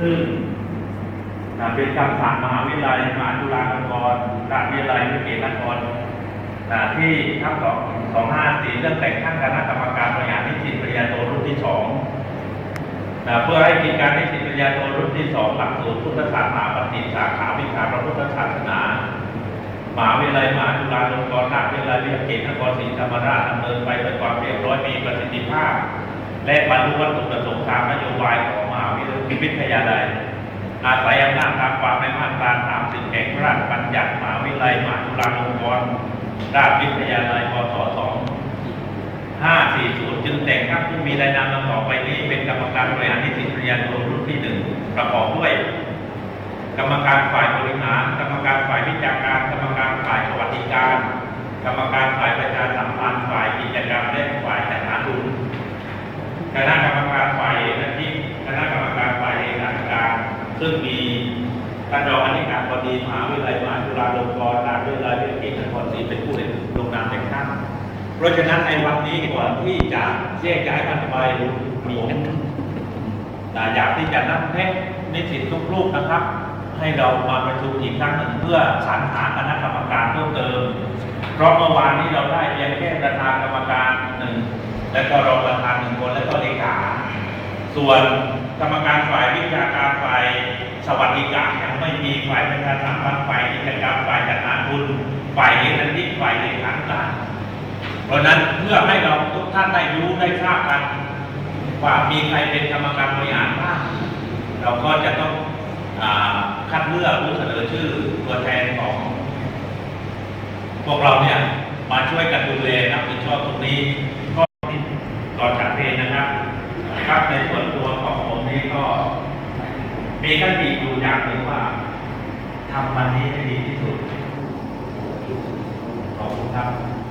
ซึ่งเป็นคำสั่งมหาวิทยาลัยมหาจุฬาลงกรณราชวิทยาลัยวิเศษนครที่ทับสองสองห้าสี่เรื่องแต่งตั้งคณะกรรมการบริหารนิสิตปริญญาโทรุ่นที่สองอ่เพื่อให้กิจการนิสิตปริญญาโทรุ่นที่สองหลักสูตรพุทธศาสนาปฏิสาขาวิชาพระพุทธศาสนา มหาวิทยาลัยมหาจุฬาลงกรณราชวิทยาลัยวิเศษนครศรีธรรมราชดำเนินไปด้วยความเรียบร้อยมีประสิทธิภาพ และบรรลุวัตถุประสงค์ตามนโยบายของมหาวิทยาลัย อาศัยอำนาจตามความในมาตรา30แห่งพระราชบัญญัติมหาวิทยาลัยมหาจุฬาลงกรณราชวิทยาลัยพศ2 540 จึงแต่งตั้งผู้มีรายนามดังต่อไปนี้ เป็นกรรมการบริหารนิสิตปริญญาโทรุ่นที่หนึ่งประกอบด้วย กรรมการฝ่ายบริหาร กรรมการฝ่ายวิชาการ กรรมการฝ่ายสวัสดิการ กรรมการฝ่ายประชาสัมพันธ์ฝ่ายกิจกรรมและฝ่ายจัดหาทุน ค ณะกรรมการฝ่ายเอกที่คณะกรรมการฝ่ายเอกการ ซึ่งมีท่านรองอธิการบดีมหาวิทยาลัยมหาจุฬาลงกรณราวิทยาลัยวิทยาลัยนครศรีเป็นผู้ลงนามแต่งตั้งเพราะฉะนั้นในวันนี้ก่อนที่จะแยกย้ายกันไปมีแต่อยากที่จะนัดแนะนิสิตทุกรูปนะครับ ให้เรามาประชุมอีกครั้งหนึ่งเพื่อสรรหาคณะกรรมการเพิ่มเติม เพราะเมื่อวานนี้เราได้เพียงแค่ประธานกรรมการหนึ่งและก็รองประธานหนึ่งคนและก็เลขา ส่วนกรรมการฝ่ายวิชาการฝ่ายสวัสดิการยังไม่มีฝ่ายประชาสัมพันธ์ฝ่ายกิจกรรมฝ่ายจัดหาทุนฝ่ายเอกนิตฝ่ายเลขาธิการเพราะฉะนั้นเพื่อให้เราทุกท่านได้รู้ได้ทราบกันว่ามีใครเป็นกรรมการบริหารบ้างเราก็จะต้องอคัดเลือกผู้เสนอชื่อตัวแทนของ พวกเราเนี่ยมาช่วยกันดูแลรับผิดชอบตรงนี้ก็ก่อนจากเพลงนะครับ ครับในส่วนตัวของผมนี้ก็ มีคติอยู่อย่างหนึ่งว่าทำวันนี้ให้ดีที่สุดขอบคุณครับครับ